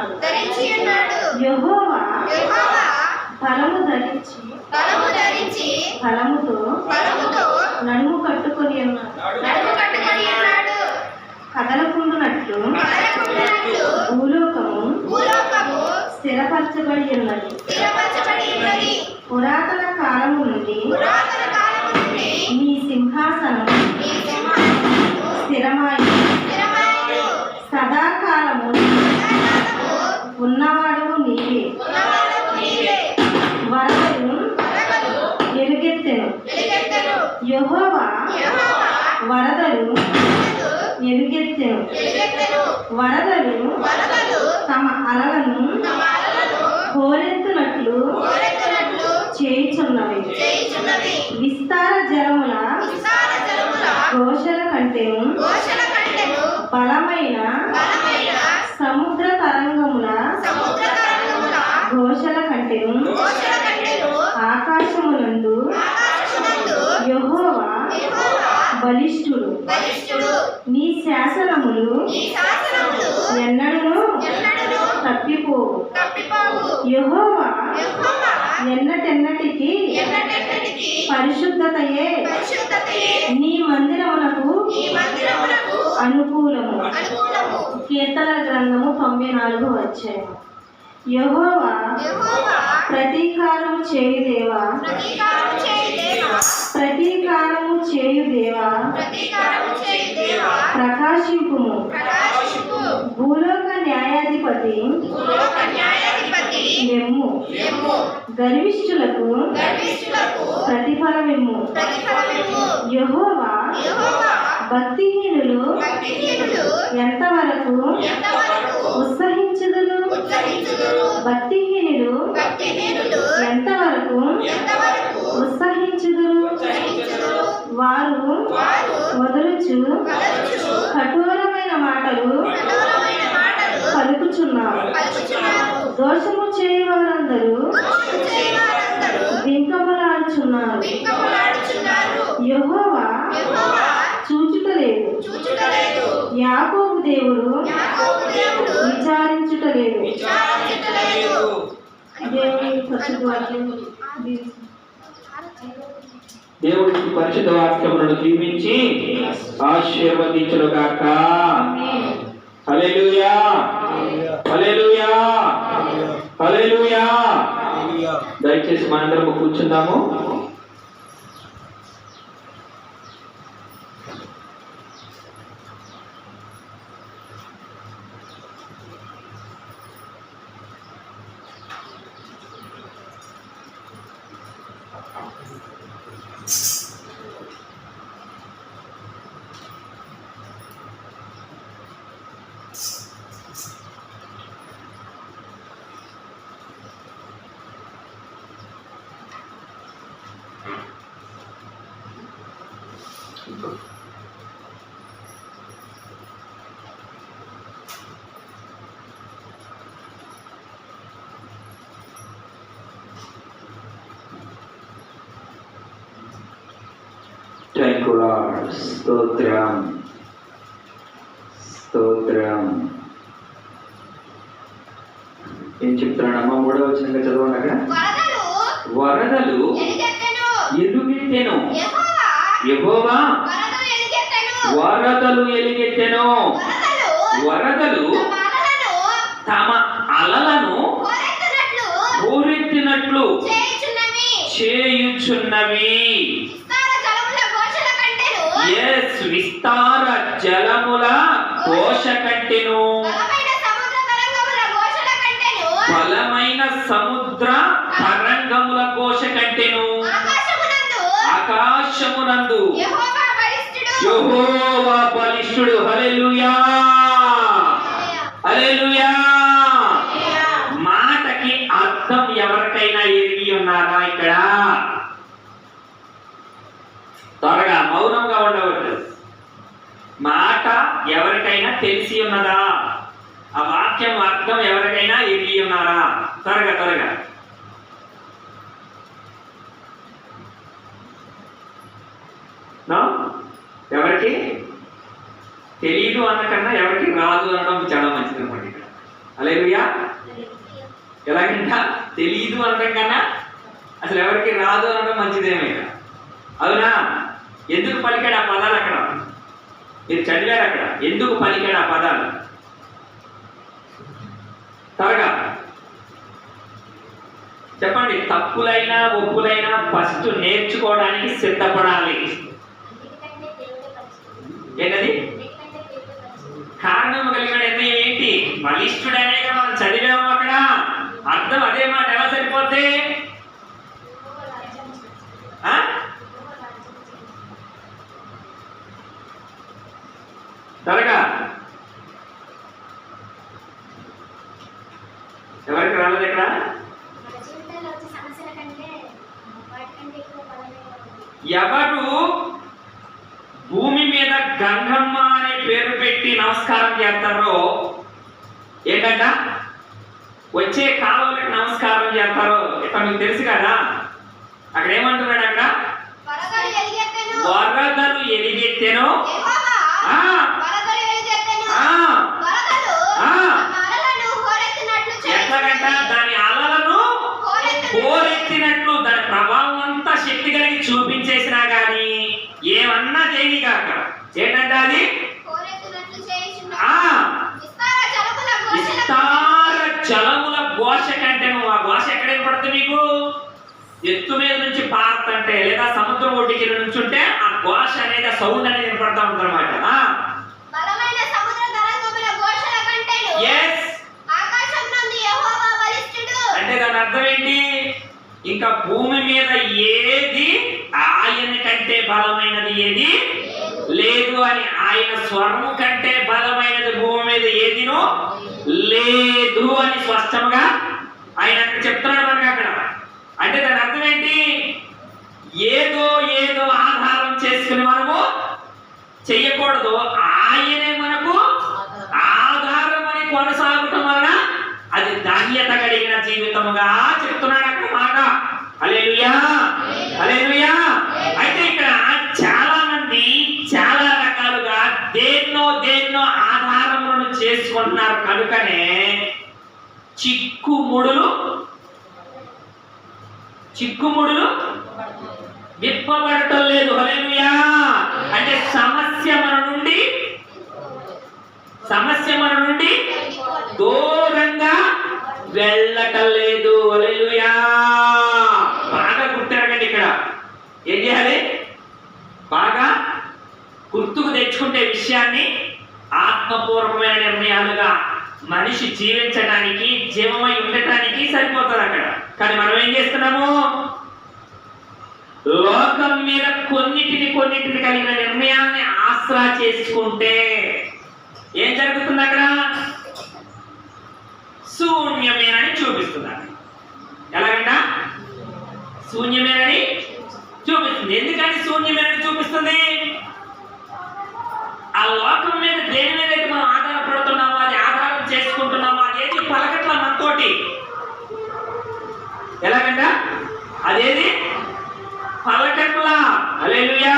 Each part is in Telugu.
ఉన్నాడు ధరించి ఉన్నాడు. యెహోవా యెహోవా ఫలము ధరించి బలము ధరించి ఫలముతో బలముతో నడుము కట్టుకొని ఉన్నాడు. నడుము కట్టుకొని ఉన్నాడు. కదలకుండునట్లు కదలకుండునట్లు భూలోకము భూలోకము స్థిరపరచబడి ఉన్నది. స్థిరపరచబడి ఉన్నది. నీవే. వరదలు వరదలు ఎరుగెత్తెను వరదలు వరదలు తమ అలలను హోరెత్తునట్లు చేయుచున్నవి. విస్తార జలముల ఘోషల కంటేను. బలమైన సముద్ర సముద్ర తరంగముల ఘోషల కంటేను ఆకాశమునందు యెహోవా బలిష్ఠుడు. నీ శాసనములు ఎన్నడూ తప్పిపోవు. యెహోవా ఎన్నటెన్నటికి పరిశుద్ధతయే. నీ మందిరమునకు అనుకూలము. కీర్తన గ్రంథము తొంభై నాలుగు వచ్చాయి యెహోవా ప్రతీకారము చేయుదేవా? ప్రతీకారం చేయు దేవా ప్రతీకారము చేయుదేవా? ప్రతీకారం చేయు దేవా ప్రకాశింపుము. ప్రకాశింపు భూలోక న్యాయాధిపతి ఎమ్ము గర్విష్ఠులకు ప్రతిఫలమిమ్ము. యెహోవా భక్తిహీనులు ఎంతవరకు ఉత్సహించుదురు? భక్తిహీనులు ఎంతవరకు ఉత్సహించుదురు? వారు వదలుచు కఠోరమైన మాటలు పలుకుచున్నారు. దోషము చేయవారందరూ బింకములాడుచున్నారు యెహోవా చూచుటలేదు చూచుటలేదు యాకోబు దేవుడు యాకోబు దేవుడు విచారించుటలేదు. విచారించుటలేదు. దేవుని పరిశుద్ధ వాక్యములను దీవించి ఆశీర్వదించును గాక. హల్లెలూయా. హల్లెలూయా. హల్లెలూయా. దయచేసి మనందరం కూర్చుందాము. థ్యాంక్ యూ లార్డ్ స్తోత్రం స్తోత్రం ఏం చెప్తున్నాడమ్మా మూడవ వచనంగా చదవనగా వరదలు. వరదలు ఎలుగెత్తెను. యెహోవా. వరదలు ఎలుగెత్తెను. వరదలు తమ అలలను ఊరెత్తినట్లు చేయుచున్నవి చేయుచున్నవి విస్తార జలముల ఘోషల కంటెను ఎస్ విస్తార జలముల కోశ కంటెను బలమైన సముద్ర తరంగముల ఘోషల కంటెను ఆకాశమునందు? ఆకాశమునందు. యెహోవా బలిష్ఠుడు. యెహోవా బలిష్ఠుడు. హల్లెలూయా. హల్లెలూయా మాటకి అర్థం ఎవరికైనా ఎరిగి ఉన్నారా ఇక్కడ త్వరగా మౌనంగా ఉండవద్దు మాట ఎవరికైనా తెలిసి ఉన్నదా ఆ వాక్యం అర్థం ఎవరికైనా ఎరిగి ఉన్నారా త్వరగా. త్వరగా ఎవరికి? తెలియదు అన్నకన్నా ఎవరికి రాదు అనడం చాలా మంచిది అనమాట ఇక్కడ అలేలుయా ఎలాగంట తెలియదు అనడం కన్నా అసలు ఎవరికి రాదు అనడం మంచిదేమే అవునా? ఎందుకు పలికాడు ఆ పదాలు అక్కడ? మీరు చదివారు అక్కడ. ఎందుకు పలికాడు ఆ పదాలు? త్వరగా. చెప్పండి తప్పులైనా ఒప్పులైనా ఫస్ట్ నేర్చుకోవడానికి సిద్ధపడాలి. ఏంటది? కారణం కలిగిన నిర్ణయం ఏంటి? బలిష్ఠుడనే మనం చదివాము అక్కడ. అర్థం అదే మాట ఎలా సరిపోతే ఆ? త్వరగా ఎవరికి రాలేదు ఇక్కడ ఎవరు భూమి మీద గంగమ్మ అనే పేరు పెట్టి నమస్కారం చేస్తారో ఏంటంట వచ్చే కాలువలకు నమస్కారం చేస్తారో ఇక్కడ మీకు తెలుసు కదా అక్కడ ఏమంటున్నాడు అక్కడ వరదలు ఎలుగెత్తెను. వరదలు ఎలిగెత్తెను యెహోవా ఆ. వరదలు ఎలుగెత్తెను. ఆ. వరదలు ఆ. తమ అలలను హోరెత్తినట్లు ఎట్లాగంట చేయుచున్నవి. దాని అలలను హోరెత్తినట్లు కోరెత్తినట్లు దాని ప్రభావం అంతా శక్తి కలిగి చూపించేసినా గాని ఏమన్నా చేయని కాక ఏంటంటే అది? విస్తార జలముల ఘోష కంటే నువ్వు ఆ ఘోష ఎక్కడ పడుతుంది మీకు ఎత్తు మీద నుంచి పారుతుంటే లేదా సముద్రం ఒడ్డుకి నుంచుంటే ఆ ఘోష అనేది ఆ సౌండ్ అనేది వినపడతా బలిష్ఠుడు. అంటే దాని అర్థం ఏంటి? ఇంకా భూమి మీద ఏది ఆయన కంటే బలమైనది ఏది లేదు అని ఆయన స్వరము కంటే బలమైనది భూమి మీద ఏదినో లేదు అని స్పష్టంగా ఆయన అక్కడ చెప్తున్నాడు మనకి అక్కడ. అంటే దాని అర్థం ఏంటి? ఏదో ఏదో ఆధారం చేసుకుని మనము చెయ్యకూడదు. ఆయనే మనకు ఆధారం అని కొనసాగటం వలన అది ధన్యత కలిగిన జీవితముగా చెప్తున్నాడు అక్కడ మాట. అలేలుయా అలేలుయా అయితే ఇక్కడ చాలా మంది చాలా రకాలుగా దేన్నో దేన్నో ఆధారములను చేసుకుంటున్నారు. కనుకనే చిక్కుముడులు చిక్కుముడులు విప్పబడటం లేదు. హలేనుయా అంటే సమస్య మన నుండి సమస్య మన నుండి దూరంగా వెళ్ళటం లేదు. హలేనుయా బాగా గుర్తిరగండి ఇక్కడ. ఏం చేయాలి? బాగా గుర్తుకు తెచ్చుకుంటే విషయాన్ని ఆత్మపూర్వకమైన నిర్ణయాలుగా మనిషి జీవించడానికి జీవమై ఉండటానికి సరిపోతుంది అక్కడ. కానీ మనం ఏం చేస్తున్నాము? లోకం మీద కొన్నిటిని కొన్నిటిని కలిగిన నిర్ణయాన్ని ఆసరా చేసుకుంటే ఏం జరుగుతుంది అక్కడ? శూన్యమేనని చూపిస్తున్నారు ఎలాగంట? శూన్యమేనని చూపిస్తుంది ఎందుకని శూన్యమేనని చూపిస్తుంది ఆ లోకం మీద దేని మీద అయితే మనం ఆధారపడుతున్నామో అది ఆధారం చేసుకుంటున్నామో అదేది పలకట్ల మనతోటి ఎలాగంట అదేది పలకట్లా అలేలుయా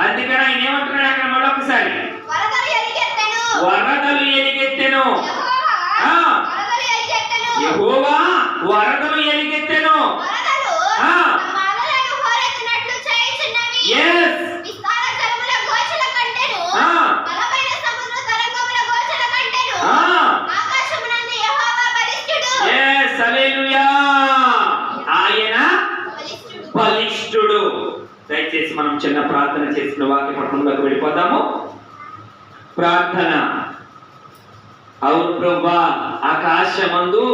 అందుకని ఆయన ఏమంటున్నాడు అక్కడ మరొకసారి వరదలు ఎలుగెత్తెను. వరదలు ఎలిగెత్తెను యెహోవా ఆ. వరదలు ఎలుగెత్తెను. యెహోవా వరదలు ఎలిగెత్తెను వరదలు ఆ. తమ అలలను హోరెత్తినట్లు చేయుచున్నవి. Yes. విస్తార జలముల ఘోషల కంటెను. ఆ. బలమైన సముద్ర తరంగముల ఘోషల కంటెను. యెహోవా ఆయన బలిష్ఠుడు. బలిష్ఠుడు. దయచేసి మనం చిన్న ప్రార్థన చేసిన వాక్య పట్టణంలోకి వెళ్ళిపోతాము ప్రార్థన. అవును ప్రభా ఆకాశమందు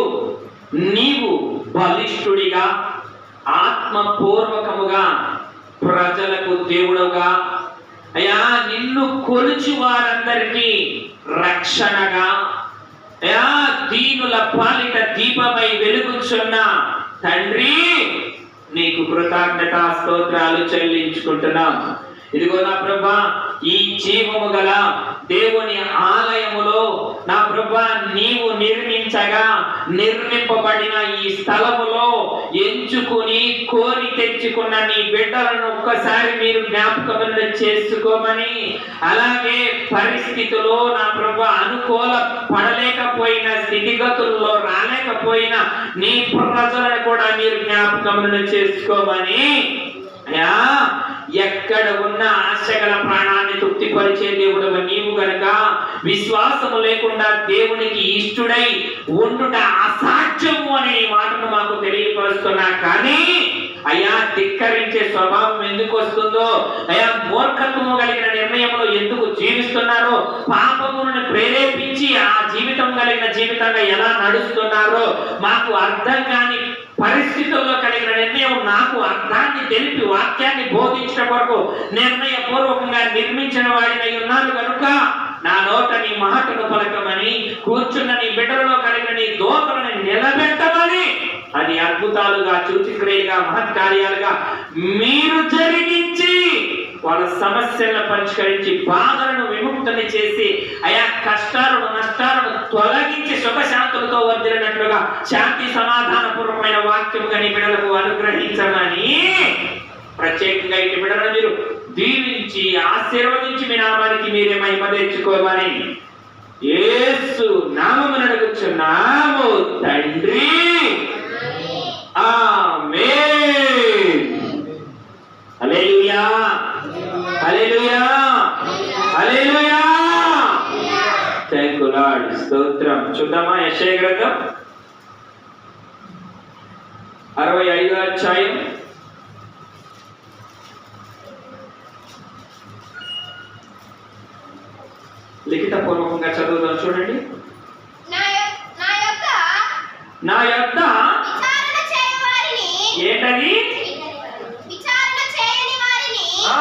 నీవు బలిష్ఠుడిగా ఆత్మపూర్వకముగా ప్రజలకు దేవుడుగా అయ్యా నిన్ను కొలిచి వారందరికీ రక్షణగా. అయ్యా దీనుల పాలిట దీపమై వెలుగుచున్న తండ్రి నీకు కృతజ్ఞత స్తోత్రాలు చెల్లించుకుంటున్నాం. ఇదిగో నా ప్రభా ఈ జీవము గల దేవుని ఆలయములో నా ప్రభా నీవు నిర్మించగా నిర్మింపబడిన ఈ స్థలములో ఎంచుకుని కోరి తెచ్చుకున్న నీ బిడ్డలను ఒక్కసారి మీరు జ్ఞాపకములను చేసుకోమని అలాగే పరిస్థితుల్లో నా ప్రభా అనుకూల పడలేకపోయిన స్థితిగతుల్లో రాలేకపోయిన నీ ప్రజలను కూడా మీరు జ్ఞాపకములను చేసుకోమని యా ఎక్కడ ఉన్న ఆశగల ప్రాణాన్ని తృప్తిపరిచే దేవుడు నీవు గనక విశ్వాసము లేకుండా దేవునికి ఇష్టుడై ఉండుట అసాధ్యము అనే మాటను మాకు తెలియపరుస్తున్నా కానీ అయ్యా ధిక్కరించే స్వభావం ఎందుకు వస్తుందో అయ్యా మూర్ఖత్వము కలిగిన నిర్ణయంలో ఎందుకు జీవిస్తున్నారో పాపమును ప్రేరేపించి ఆ జీవితం కలిగిన జీవితంగా ఎలా నడుస్తున్నారో మాకు అర్థం కాని పరిస్థితుల్లో కలిగిన నిర్ణయం నాకు అర్థాన్ని తెలిపి వాక్యాన్ని బోధించిన కొరకు నిర్ణయపూర్వకంగా నిర్మించిన వాడినై ఉన్నాను కనుక నా నోట నీ మాటను పలకమని కూర్చున్న నీ బిడ్డలలో కలిగిన నీ దోతలను నిలబెట్టమని అది అద్భుతాలుగా సూచిక్రియలుగా మహత్కార్యాలుగా మీరు జరిగించి వాళ్ళ సమస్యలను పరిష్కరించి బాధలను విముక్తిని చేసి అయా కష్టాలను నష్టాలను తొలగించి సుఖశాంతులతో వర్దిలినట్లుగా శాంతి సమాధానపూర్వకమైన వాక్యముగా నీ బిడ్డలకు అనుగ్రహించమని ప్రత్యేకంగా ఇటు బిడ్డలను మీరు దీవించి ఆశీర్వదించి మీ నామానికి మీరే మహిమ తెచ్చుకోమని ఏసు నామమున తండ్రి ఆమేన్ హల్లెలూయా హల్లెలూయా హల్లెలూయా థాంక్ యూ లార్డ్ స్తోత్రం యెషయా గ్రంథం అరవై ఐదో అధ్యాయం. లిఖిత పూర్వకంగా చదువుదాం చూడండి. నా యొక్క ఏంటది? విచారణ చేయని వారిని ఆ,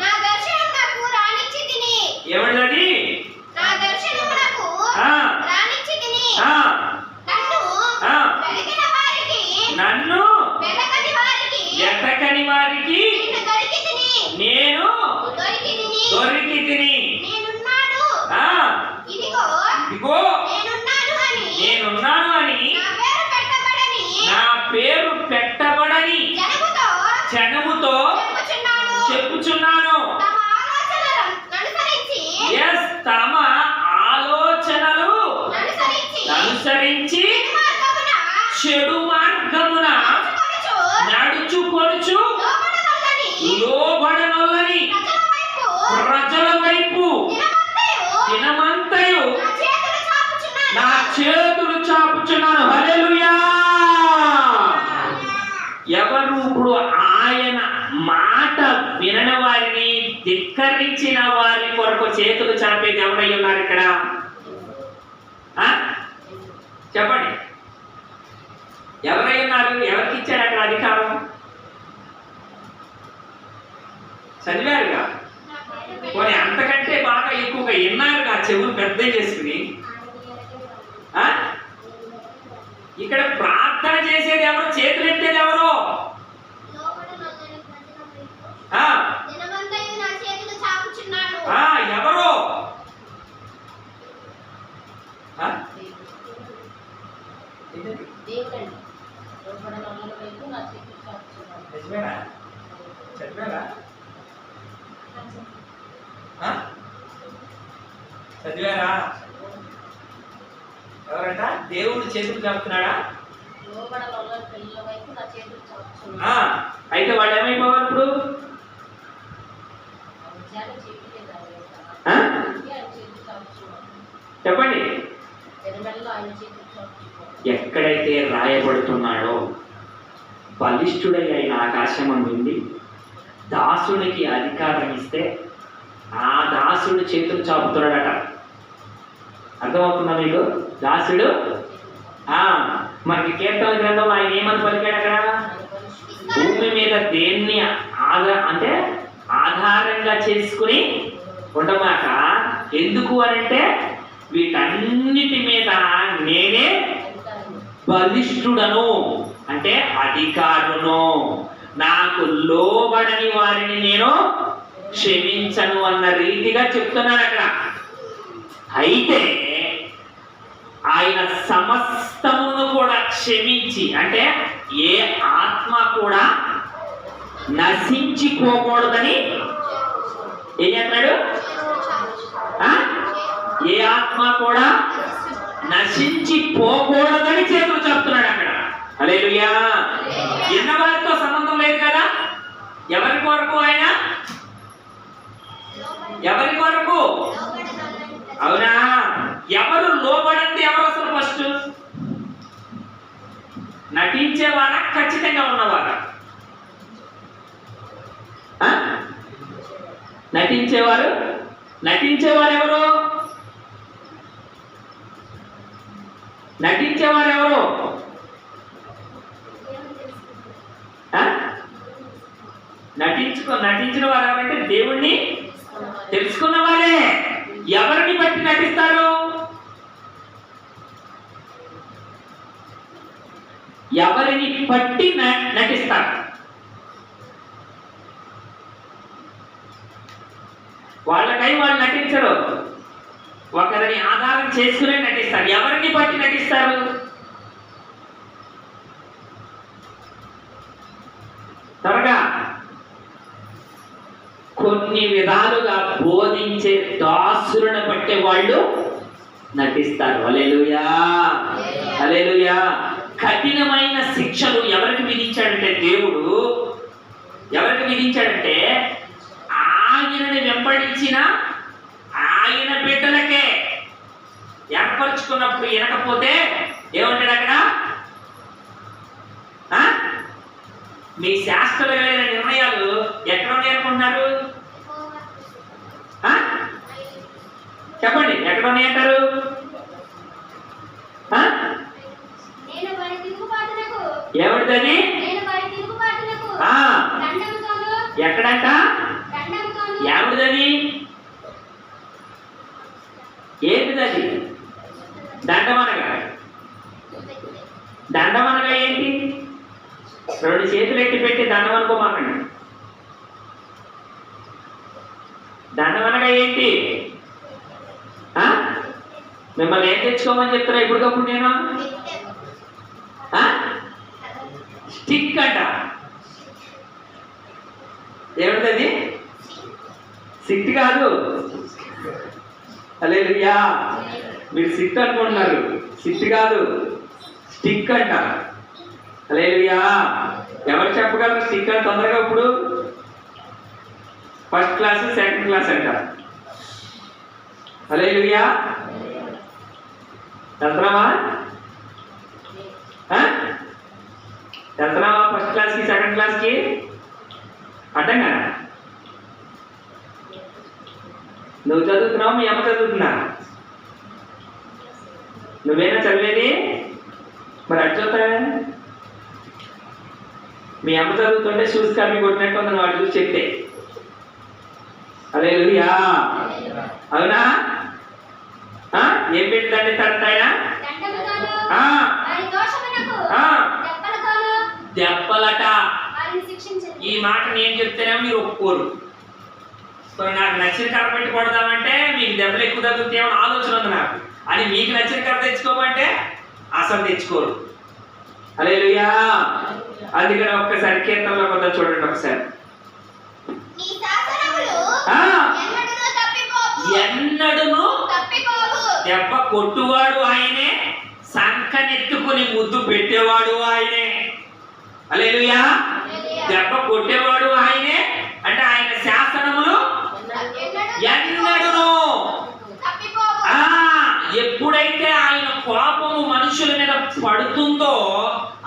నా దర్శనమునకు రానిచ్చి తిని ఏమిటది నా దర్శనమునకు ఆ. రానిచ్చి తిని ఆ, నన్ను ఆ. వెలిగిన వారికి నన్ను వెలకని వారికి ఎతకని వారికి నిన్ను దొరికి తిని నేను దొరికి తిని దొరికి తిని నేనున్నాను ఆ, ఇదిగో ఇదిగో నేనున్నాను అని నేనున్నాను అని నా పేరు పెట్టబడని నా పేరు పెట్టబడని జనముతో జనముతో చెప్పుచున్నాను చెప్పుచున్నాను తమ ఆలోచనలను అనుసరించి ఎస్ తమ ఆలోచనలు అనుసరించి అనుసరించి మార్గమున చెడు మార్గమున నడుచుకొనుచు. నడుచుకొనుచు లోబడనొల్లని లోబడనొల్లని. ప్రజల వైపు ప్రజల వైపు దినమంతయు. దినమంతయు. నా చేతులు చాపుచున్నాను. ఎవరు ఇప్పుడు ఆయన మాట వినని వారిని ధిక్కరించిన వారి కొరకు చేతులు చాపేది ఎవరై ఉన్నారు ఇక్కడ? చెప్పండి ఎవరై ఉన్నారు ఎవరికి ఇచ్చాడు అక్కడ అధికారం చదివారుగా. పోనీ అంతకంటే బాగా ఎక్కువగా విన్నారుగా చెవులు పెద్ద చేసుకుని? ఆ? ఇక్కడ ప్రార్థన చేసేది ఎవరు? చేతులెట్టేది ఎవరు లోబడనొల్లని ప్రజల వైపు ఆ? దినమంతయు నా చేతులు చాపుచున్నాను. ఆ, ఎవరు ఆ? ఏంటది? దేవుడండి లోపల నొల్లల వైపు నా చేతులు చాపుచున్నాను. నిజమేనా చదివారా ఆ? చదివారా ఎవరంట? దేవుడు చేతులు చాపుతున్నాడా? ఆ, అయితే వాళ్ళు ఏమైపోవాలి ఇప్పుడు ఆ? చెప్పండి. ఎక్కడైతే రాయబడుతున్నాడో బలిష్ఠుడై అయిన ఆకాశం నుండి దాసుడికి అధికారం ఇస్తే ఆ దాసుడు చేతులు చాపుతున్నాడట. అర్థమవుతుందా మీకు? దాసుడు? మనకి కీర్తన గ్రంథంలో ఆయన ఏమని పలికాడు అక్కడ? భూమి మీద దేన్ని ఆధార అంటే ఆధారంగా చేసుకుని ఉండమాక ఎందుకు అనంటే వీటన్నిటి మీద నేనే బలిష్ఠుడను అంటే అధికారును. నాకు లోబడని వారిని నేను క్షమించను అన్న రీతిగా చెప్తున్నాను అక్కడ. అయితే ఆయన సమస్తమును కూడా క్షమించి అంటే ఏ ఆత్మ కూడా నశించిపోకూడదని ఏం చేస్తున్నాడు? ఆ? ఏ ఆత్మ కూడా నశించిపోకూడదని చేతులు చెప్తున్నాడు అక్కడ. అలేలుయా ఎన్న వారితో సంబంధం లేదు కదా? ఎవరి కొరకు ఆయన? ఎవరి కొరకు? అవునా? ఎవరు లోబడ ఎవరు అసలు ఫస్ట్ నటించేవారా ఖచ్చితంగా ఉన్నవారా? నటించేవారు నటించేవారు? ఎవరు నటించేవారు ఎవరు? నటించుకో నటించిన వారు ఎవరంటే దేవుణ్ణి తెలుసుకున్న వారే ఎవరిని బట్టి నటిస్తారు? ఎవరిని బట్టి న- నటిస్తారు? వాళ్ళకై వాళ్ళు నటించరు. ఒకరిని ఆధారం చేసుకునే నటిస్తారు. ఎవరిని బట్టి నటిస్తారు? త్వరగా. కొన్ని విధాలుగా బోధించే దాసులను బట్టే వాళ్ళు నటిస్తారు. అలెలుయా అలెలుయా కఠినమైన శిక్షలు ఎవరికి విధించాడంటే దేవుడు. ఎవరికి విధించాడంటే ఆయనని వెంబడించిన ఆయన బిడ్డలకే ఏర్పరచుకున్నప్పుడు వినకపోతే ఏమంటాడు అక్కడ? మీ శాస్త్రమైన నిర్ణయాలు ఎక్కడ ఉన్నాయి అనుకుంటున్నారు? చెప్పండి ఎక్కడ ఉన్నాయి అంటారు? దండంతోను ఎక్కడంట? ఏమిటిదని ఏంటిదది దండమనగా. దండమనగా ఏంటి? రెండు చేతులు ఎత్తి పెట్టి దండం అనుకోమాకండి దండమనగా ఏంటి? మిమ్మల్ని ఏం తెచ్చుకోమని చెప్తున్నా ఇప్పటికప్పుడు నేను? స్టిక్ అంట ఏమిటది సిట్ కాదు. అలేలుయా మీరు సిట్ అనుకుంటున్నారు. సిట్ కాదు. స్టిక్ అంట అలేలుయా ఎవరు చెప్పగలరు స్టిక్ అని తొందరగా ఇప్పుడు? ఫస్ట్ క్లాస్ సెకండ్ క్లాస్ అంట. అలే వెళ్తున్నావా ఆ? వెళ్తున్నావా ఫస్ట్ క్లాస్కి సెకండ్ క్లాస్కి అర్థం కదా? నువ్వు చదువుతున్నావు మీ అమ్మ చదువుతున్నా నువ్వేనా చదివేది? మరి అటు చూస్తావే? మీ అమ్మ చదువుతుంటే చూసి కమ్మి కొట్టినట్టు ఉంది వాడు చూసి చెప్తే. అదే లుయా అవునా? ఏం పెట్టండి తడతాయా దండముతోను ఆ. వారి దోషమునకు ఆ. దెబ్బలతోను దెబ్బలట. ఈ మాట నేను చెప్తేనే మీరు ఒప్పుకోరు. సో నాకు నచ్చిన కర్ర పెట్టి కొడదామంటే మీకు దెబ్బలు ఎక్కువ తగ్గుతాయేమో ఆలోచన ఉంది నాకు. అని మీకు నచ్చిన కర్ర తెచ్చుకోమంటే అసలు తెచ్చుకోరు. అలే అందుకని ఒక్కసారి కీర్తనలో కొంత చూడండి ఒకసారి. ఎన్నడూ ఎన్నడును దెబ్బ కొట్టువాడు ఆయనే సంకనెత్తుకుని ముద్దు పెట్టేవాడు ఆయనే. అలేలుయా దెబ్బ కొట్టేవాడు ఆయనే. అంటే ఆయన శాసనములు ఎన్నడును. ఎప్పుడైతే ఆయన కోపము మనుషుల మీద పడుతుందో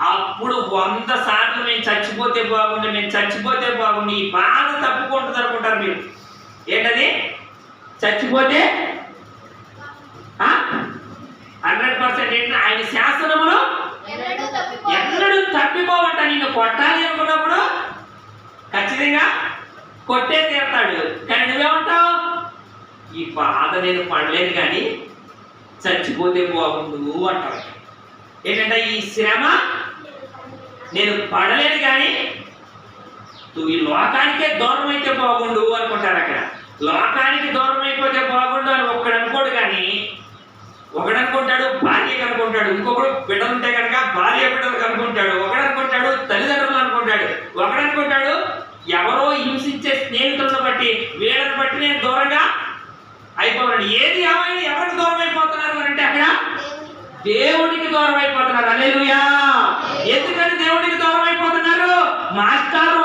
అప్పుడు వంద సార్లు మేము చచ్చిపోతే బాగుండు మేము చచ్చిపోతే బాగుండు. ఈ బాధ తప్పుకుంటుంది అనుకుంటారు మీరు. ఏంటది? చచ్చిపోతే? హండ్రెడ్ పర్సెంట్ ఏంటి? ఆయన ఎన్నడూ ఎప్పుడు ఎన్నడూ తప్పిపోవంట. నిన్ను కొట్టాలి అనుకున్నప్పుడు ఖచ్చితంగా కొట్టే తీరతాడు. కానీ నువ్వేమంటావు? ఈ బాధ నేను పడలేదు కానీ చచ్చిపోతే బాగుండు అంటావు ఏంటంటే ఈ శ్రమ నేను పడలేదు కానీ నువ్వు ఈ లోకానికే దూరం అయితే బాగుండు అనుకుంటారు అక్కడ. లోకానికి దూరం అయిపోతే బాగుండు అని ఒక్కడు అనుకోడు కానీ ఒకడు అనుకుంటాడు భార్య కనుక అనుకుంటాడు ఇంకొకడు బిడ్డలుంటే కనుక భార్య బిడ్డలు అనుకుంటాడు ఒకడు అనుకుంటాడు తల్లిదండ్రులు అనుకుంటాడు ఒకడు అనుకుంటాడు ఎవరో హింసించే స్నేహితులను బట్టి వీళ్ళని బట్టి నేను దూరంగా అయిపోతున్నాడు ఏది ఏమైనా ఎవరికి దూరం అయిపోతున్నారు అని అంటే అక్కడ దేవుడికి దూరం అయిపోతున్నారు. అలేలుయా ఎందుకని దేవుడికి దూరం అయిపోతున్నారు? మాస్టారు